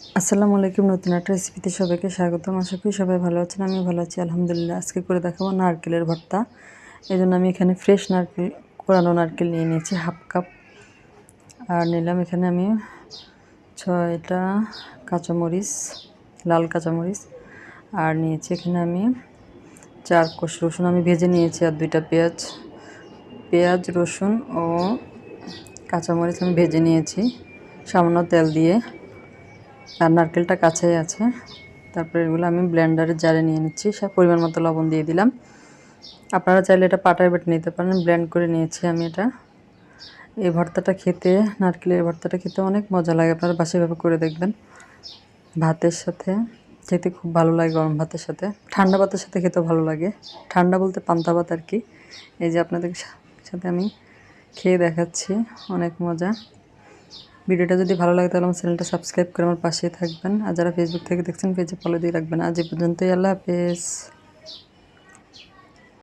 আসসালামু আলাইকুম, নতুন একটা রেসিপিতে সবাইকে স্বাগতম। আশা করি সবাই ভালো আছেন আমি ভালো আছি, আলহামদুলিল্লাহ। আজকে করে দেখাবো নারকেলের ভর্তা। এই জন্য আমি এখানে ফ্রেশ নারকেল, কোরানো নারকেল নিয়ে নিয়েছি, হাফ কাপ। আর নিলাম এখানে আমি ছয়টা কাঁচামরিচ, লাল কাঁচামরিচ। আর নিয়েছি এখানে আমি চার কোষ রসুন। আমি ভেজে নিয়েছি আর দুইটা পেঁয়াজ। পেঁয়াজ, রসুন ও কাঁচামরিচ আমি ভেজে নিয়েছি, সামান্য তেল দিয়ে। আর নারকেলটা কাছেই আছে। তারপরে এগুলো আমি ব্লেন্ডারে জারে নিয়ে নিচ্ছি। সব পরিমাণ মতো লবণ দিয়ে দিলাম। আপনারা চাইলে এটা পাটায় বেটে নিতে পারেন। ব্লেন্ড করে নিয়েছি আমি এটা। এই ভর্তাটা খেতে, নারকেলের ভর্তাটা খেতে অনেক মজা লাগে। আপনারা বাসাভাবে করে দেখবেন। ভাতের সাথে খেতে খুব ভালো লাগে, গরম ভাতের সাথে। ঠান্ডা ভাতের সাথে খেতে ভালো লাগে। ঠান্ডা বলতে পান্তা ভাত আর কি। এই যে আপনাদের সাথে আমি খেয়ে দেখাচ্ছি। অনেক মজা। ভিডিওটা যদি ভালো লাগে তাহলে আমার চ্যানেলটা সাবস্ক্রাইব করে আমার পাশে থাকবেন। আর যারা ফেসবুক থেকে দেখছেন, পেজে ফলো দিয়ে রাখবেন। আজ এ পর্যন্তই, আল্লাহ হাফেজ।